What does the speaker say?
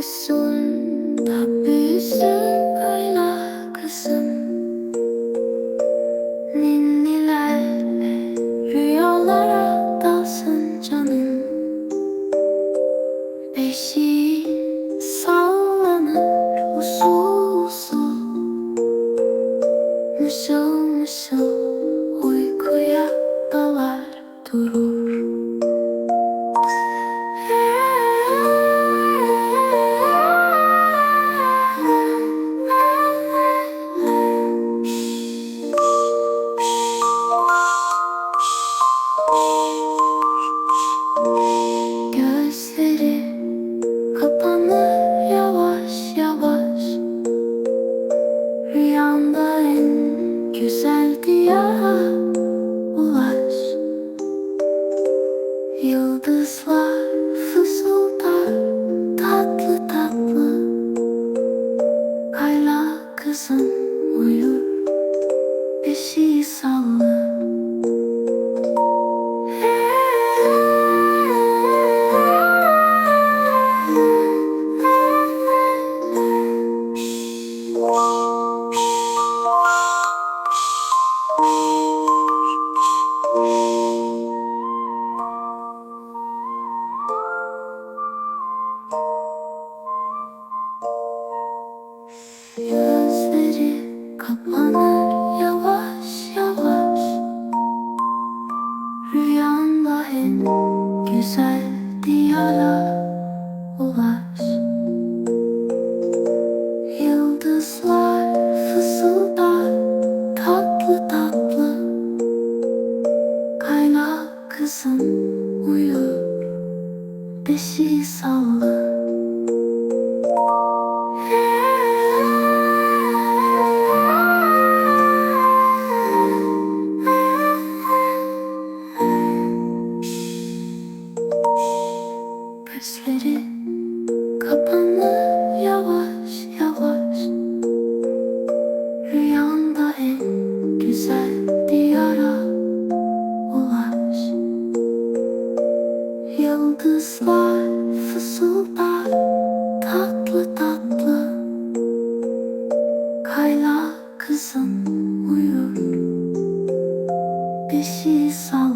Büyüsün da büyüsün kayla kızım Ninnilerle rüyalara dalsın canım. Beşi sallanır usul usul Mışıl mışıl uykuya dalar durur diyara ulaş. Yıldızlar fısıldar tatlı tatlı. Kayla kızım uyur bir şey salla Rüyanda en güzel diyara ulaş Yıldızlar fısıldar tatlı tatlı. Kaynak kızın uyur Beşiz Gözleri kapandı yavaş yavaş. Rüyanda en güzel diyara ulaş. Yıldızlar fısıldar tatlı tatlı. Kayla kızım uyur. Bir şey sal